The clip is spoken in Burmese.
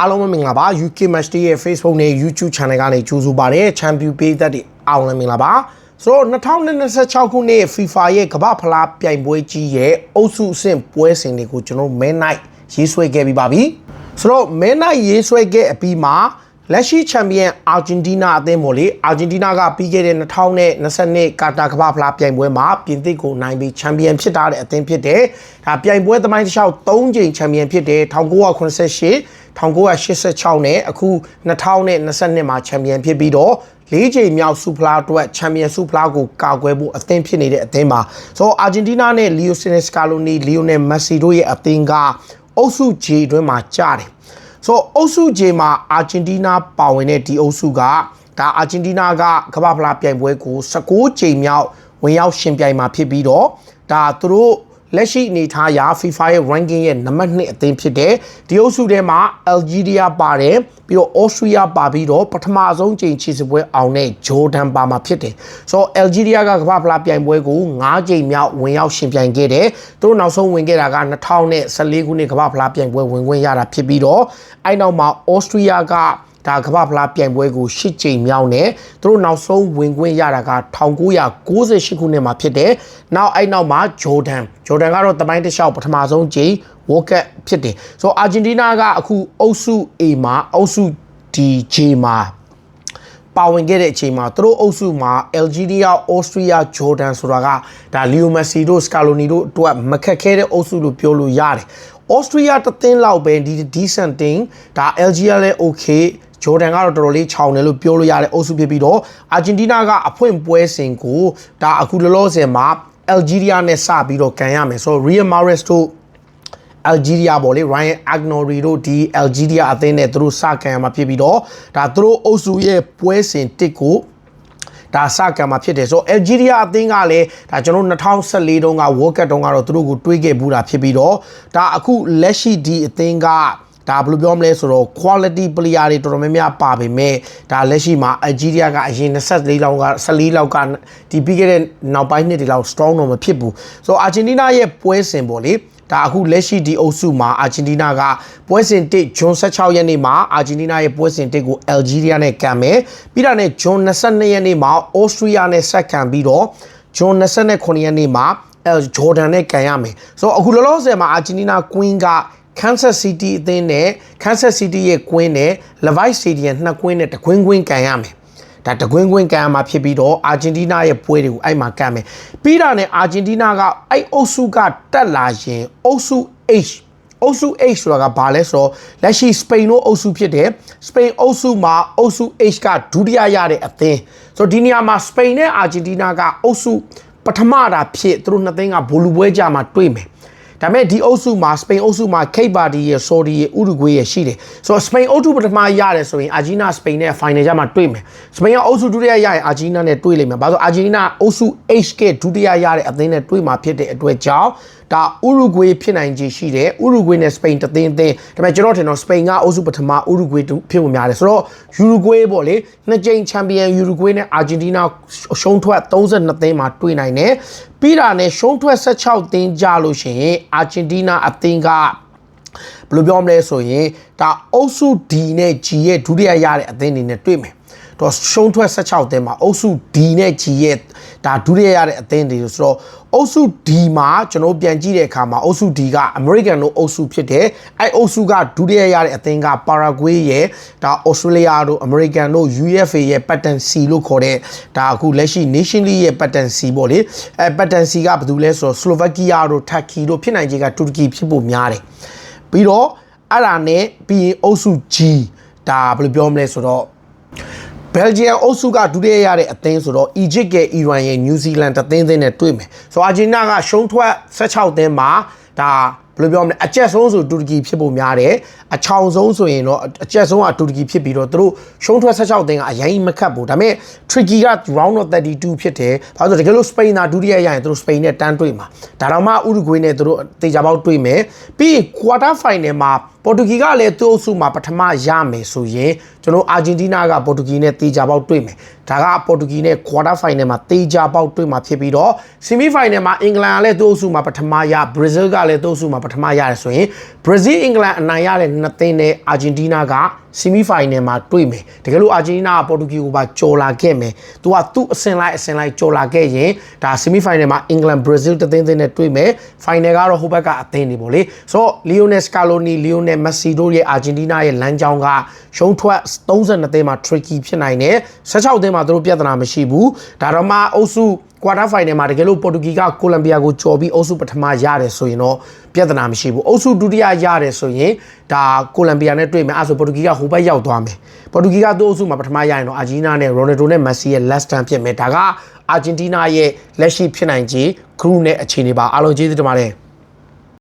အားလုံးပဲမင်္ဂလာပါ UK Match Day ရဲ့ Facebook နဲ့ YouTube Channel ကနေကြိုဆိုပါရစေ Champion ပေးသက်တွေအားလုံးမင်္ဂလာပါဆိုတော့2026ခုနှစ် FIFA ရဲ့ကမ္ဘာဖလားပြိုင်ပွဲကြီးရဲ့အုပ်စုအဆင့်ပွဲစဉ်တွေကိုကျွန်တော် Man Night ရေးဆွဲခဲ့ပြီးပါပြီဆိုတော့ Man Night ရေးဆွဲခဲ့အပြီးမှာ လက်ရှိချန်ပီယံအာဂျင်တီးနားအသင်းပေါ့လေအာဂျင်တီးနားကပြီးခဲ့တဲ့2022ကာတာကမ္ဘာဖလားပြိုင်ပွဲမှာပြင်သစ်ကိုနိုင်ပြီးချန်ပီယံဖြစ်တာတဲ့အသင်းဖြစ်တယ်။ဒါပြိုင်ပွဲသမိုင်းတစ်လျှောက်3ကြိမ်ချန်ပီယံဖြစ်တယ်1988 1986နဲ့အခု2022မှာချန်ပီယံဖြစ်ပြီးတော့၄ချိန်မြောက်ဆူဖလားအတွက်ချန်ပီယံဆူဖလားကိုကာကွယ်ဖို့အသင်းဖြစ်နေတဲ့အသင်းပါဆိုတော့အာဂျင်တီးနားနဲ့လီယိုစင်နက်စကာလိုနီလီယိုနယ်မက်ဆီတို့ရဲ့အသင်းကအုပ်စု J အတွင်းမှာကြားတယ် ဆိုတော့အုပ်စု J မှာအာဂျင်တီးနားပါဝင်တဲ့ဒီအုပ်စုကဒါအာဂျင်တီးနားကကမ္ဘာဖလားပြိုင်ပွဲကို16ချိန်မြောက်ဝင်ရောက်ရှင်ပြိုင်မှာဖြစ်ပြီးတော့ဒါသူတို့ လက်ရှိအနေထားအရ FIFA ရဲ့ ranking ရဲ့နံပါတ်2အသင်းဖြစ်တဲ့ဒီအုပ်စုထဲမှာ Algeria ပါတယ်ပြီးတော့ Austria ပါပြီးတော့ပထမဆုံးချိန်ခြေစပွဲအောင်တဲ့ Jordan ပါမှာဖြစ်တယ်ဆိုတော့ Algeria ကကမ္ဘာဖလားပြိုင်ပွဲကို9ချိန်မြောက်ဝင်ရောက်ရှင်ပြိုင်ခဲ့တယ်သူတို့နောက်ဆုံးဝင်ခဲ့တာက2014ခုနှစ်ကမ္ဘာဖလားပြိုင်ပွဲဝင်ခွင့်ရတာဖြစ်ပြီးတော့အဲ့နောက်မှာ Austria က ဒါကမ္ဘာဖလားပြိုင်ပွဲကို၈ချိန်မြောက်နဲ့သူတို့နောက်ဆုံးဝင်ခွင့်ရတာက1998ခုနှစ်မှာဖြစ်တယ်။နောက်အဲ့နောက်မှာဂျိုဒန်ဂျိုဒန်ကတော့တမိုင်းတစ်လျှောက်ပထမဆုံးချိန်ဝေါ်ကပ်ဖြစ်တယ်။ဆိုတော့အာဂျင်တီးနားကအခုအုပ်စု A မှာအုပ်စု D J မှာပါဝင်ခဲ့တဲ့အချိန်မှာသူတို့အုပ်စုမှာ Algeria, Austria, Jordan ဆိုတာကဒါလီယိုမက်ဆီတို့စကာလိုနီတို့အတွက်မခက်ခဲတဲ့အုပ်စုလို့ပြောလို့ရတယ်။ Austria တသင်းလောက်ပဲဒီ decent team ဒါ Algeria လည်း okay ဂျော်ဒန်ကတော့တော်တော်လေးခြောင်တယ်လို့ပြောလို့ရတဲ့အုပ်စုဖြစ်ပြီးတော့အာဂျင်တီးနားကအဖွင့်ပွဲစဉ်ကိုဒါအခုလောလောဆယ်မှာအယ်ဂျီးရီးယားနဲ့စပြီးတော့ကန်ရမယ်ဆိုတော့ Real Mahrez တို့အယ်ဂျီးရီးယားပေါ့လေ Ryan Agnori တို့ဒီအယ်ဂျီးရီးယားအသင်းနဲ့သူတို့စကန်ရမှာဖြစ်ပြီးတော့ဒါသူတို့အုပ်စုရဲ့ပွဲစဉ်တစ်ကိုဒါစကံမှာဖြစ်တယ်ဆိုတော့အယ်ဂျီးရီးယားအသင်းကလည်းဒါကျွန်တော်2014တုန်းက World Cup တုန်းကတော့သူတို့ကိုတွေးခဲ့ဘူးတာဖြစ်ပြီးတော့ဒါအခုလက်ရှိဒီအသင်းက ဒါဘယ်လိုပြောမလဲဆိုတော့ quality player တွေတော်တော်များများပါပေမဲ့ဒါလက်ရှိမှာ Algeria ကအရင်24လောက်က14လောက်ကဒီပြီးခဲ့တဲ့နောက်ပိုင်းနှစ်တွေလောက် strong တော့မဖြစ်ဘူးဆိုတော့ Argentina ရဲ့ပွဲစဉ်ပေါ့လေဒါအခုလက်ရှိဒီအုပ်စုမှာအာဂျင်တီးနားကပွဲစဉ်1ဂျွန်16ရက်နေ့မှာအာဂျင်တီးနားရဲ့ပွဲစဉ်1ကိုအယ်ဂျီးရီးယားနဲ့ကန်မယ်ပြီးတာနဲ့ဂျွန်22ရက်နေ့မှာအော်စတြီးယားနဲ့ဆက်ကန်ပြီးတော့ဂျွန်29ရက်နေ့မှာအဲဂျော်ဒန်နဲ့ကန်ရမယ်ဆိုတော့အခုလောလောဆယ်မှာအာဂျင်တီးနားကွင်းက Kansas City အသင်းနဲ့ Kansas City ရဲ့ကွင်းနဲ့ Levi Stadium နှစ်ကွင်းနဲ့တကွင်းကွင်းကန်ရမယ်ဒါတကွင်းကွင်းကန်ရမှာဖြစ်ပြီးတော့အာဂျင်တီးနားရဲ့ပွဲတွေကိုအဲ့မှာကန်မယ်ပြီးတာနဲ့အာဂျင်တီးနားကအဲ့အုပ်စုကတက်လာရင်အုပ်စု H အုပ်စု H ဆိုတာကဘာလဲဆိုတော့လက်ရှိစပိန်တို့အုပ်စုဖြစ်တယ်စပိန်အုပ်စုမှာအုပ်စု H ကဒုတိယရတဲ့အသင်းဆိုတော့ဒီနေရာမှာစပိန်နဲ့အာဂျင်တီးနားကအုပ်စုပထမတာဖြစ်သူတို့နှစ်သင်းကဘိုလူပွဲကြမှာတွေ့မယ် ဒါပေမဲ့ဒီအုပ်စုမှာစပိန်အုပ်စုမှာခိတ်ပါတီရဲ့ဆော်ဒီရဲ့ဥရုဂွေးရဲ့ရှိတယ်ဆိုတော့စပိန်အုပ်စုပထမရတယ်ဆိုရင်အာဂျီနာစပိန်နဲ့ဖိုင်နယ်ကြမှာတွေ့မယ်စပိန်ကအုပ်စုဒုတိယရရင်အာဂျီနာနဲ့တွေ့လိမ့်မယ်ဘာလို့အာဂျီနာအုပ်စု HK ဒုတိယရတဲ့အသင်းနဲ့တွေ့မှာဖြစ်တဲ့အတွက်ကြောင့်ဒါဥရုဂွေးဖြစ်နိုင်ခြေရှိတယ်ဥရုဂွေးနဲ့စပိန်တသင်းသင်းဒါပေမဲ့ကျွန်တော်ထင်တော့စပိန်ကအုပ်စုပထမဥရုဂွေးဖြစ်ဖို့များတယ်ဆိုတော့ယူရုဂွေးပေါ့လေနှစ်ကြိမ်ချန်ပီယံယူရုဂွေးနဲ့အာဂျင်တီးနားရှုံးထွက်32သင်းမှာတွေ့နိုင်တယ် ပြီးတာနဲ့ရှုံးထွက်16သင်းကြလို့ရှိရင်အာဂျင်တီးနားအသင်းကဘယ်လိုပြောမလဲဆိုရင်ဒါအုပ်စု D နဲ့ G ရဲ့ဒုတိယရတဲ့အသင်းတွေနဲ့တွေ့မယ် တော့ရှုံးထွက်16တင်းမှာအုပ်စု D နဲ့ G ရဲ့ဒါဒုတိယရတဲ့အသင်းတွေဆိုတော့အုပ်စု D မှာကျွန်တော်ပြန်ကြည့်တဲ့အခါမှာအုပ်စု D ကအမေရိကန်တို့အုပ်စုဖြစ်တယ်အဲ့အုပ်စုကဒုတိယရတဲ့အသင်းကပါရာဂွေးရဲ့ဒါဩစတြေးလျတို့အမေရိကန်တို့ UFA ရဲ့ pattern C လို့ခေါ်တဲ့ဒါအခုလက်ရှိ Nation League ရဲ့ pattern C ပေါ့လေအဲ pattern C ကဘာလို့လဲဆိုတော့ Slovakia တို့ Turkey တို့ဖြစ်နိုင်ခြေကတူရကီဖြစ်ဖို့များတယ်ပြီးတော့အဲ့ဒါနဲ့ပြီးရင်အုပ်စု G ဒါဘယ်လိုပြောမလဲဆိုတော့ ဘယ်ဂျီယံအုပ်စုကဒုတိယရတဲ့အသင်းဆိုတော့ Egypt ရဲ့ Iran ရဲ့ New Zealand တသင်းသင်းနဲ့တွေ့မယ်ဆိုတော့အာဂျင်တီးနားကရှုံးထွက်16သင်းမှာဒါ ဘယ်လိုပြောမလဲအကျက်ဆုံးဆိုတူရကီဖြစ်ဖို့များတယ်အချောင်ဆုံးဆိုရင်တော့အကျက်ဆုံးကတူရကီဖြစ်ပြီးတော့သူတို့ရှုံးထွက်16သင်းကအရင်မခတ်ဘူးဒါပေမဲ့ tricky က round of 32ဖြစ်တယ်ဘာလို့ဆိုတကယ်လို့စပိန်သာဒုတိယရရင်သူတို့စပိန်နဲ့တန်းတွေ့မှာဒါတော့မှဥရုဂွေးနဲ့သူတို့တေချာပေါက်တွေ့မယ်ပြီးရင် quarter final မှာပပေါ်တူဂီကလည်းသူ့အုပ်စုမှာပထမရမယ်ဆိုရင်ကျွန်တော်အာဂျင်တီးနားကပေါ်တူဂီနဲ့တေချာပေါက်တွေ့မယ်ဒါကပေါ်တူဂီနဲ့ quarter final မှာတေချာပေါက်တွေ့မှာဖြစ်ပြီးတော့ semi final မှာအင်္ဂလန်ကလည်းသူ့အုပ်စုမှာပထမရ Brazil ကလည်းသူ့အုပ်စုမှာပထမရတယ်ဆိုရင် Brazil အင်္ဂလန်အနိုင်ရတဲ့နှစ်သင်းနဲ့အာဂျင်တီးနားက semi final မှာတွေ့မယ်တကယ်လို့အာဂျင်တီးနားကပေါ်တူဂီကိုပါကြော်လာခဲ့မယ်သူကသူ့အစင်လိုက်အစင်လိုက်ကြော်လာခဲ့ရင်ဒါ semi final မှာအင်္ဂလန် Brazil တသင်းသင်းနဲ့တွေ့မယ် final ကတော့ဟိုဘက်ကအသင်းတွေပေါ့လေဆိုတော့ Lionel Scaloni Lionel Messi တို့ရဲ့အာဂျင်တီးနားရဲ့လမ်းကြောင်းကရှုံးထွက်32သင်းမှာ tricky ဖြစ်နိုင်တယ်16သင်းမှာသူတို့ပြဿနာမရှိဘူးဒါတော့မှအုပ်စု quarter final မှာတကယ်လို့ပေါ်တူဂီကကိုလံဘီယာကိုကြော်ပြီးအုပ်စုပထမရတယ်ဆိုရင်တော့ပြဿနာမရှိဘူးအုပ်စုဒုတိယရတယ်ဆိုရင်ဒါကိုလံဘီယာနဲ့တွေ့မယ်အဲဆိုပေါ်တူဂီကဟိုဘက်ရောက်သွားမယ်ပေါ်တူဂီကသူ့အုပ်စုမှာပထမရရင်တော့အာဂျီနာနဲ့ရိုနယ်ဒိုနဲ့မက်ဆီရဲ့ last stand ဖြစ်မယ်ဒါကအာဂျင်တီးနားရဲ့လက်ရှိဖြစ်နိုင်ခြေ crew နဲ့အခြေအနေပါအားလုံးကျေးဇူးတင်ပါတယ်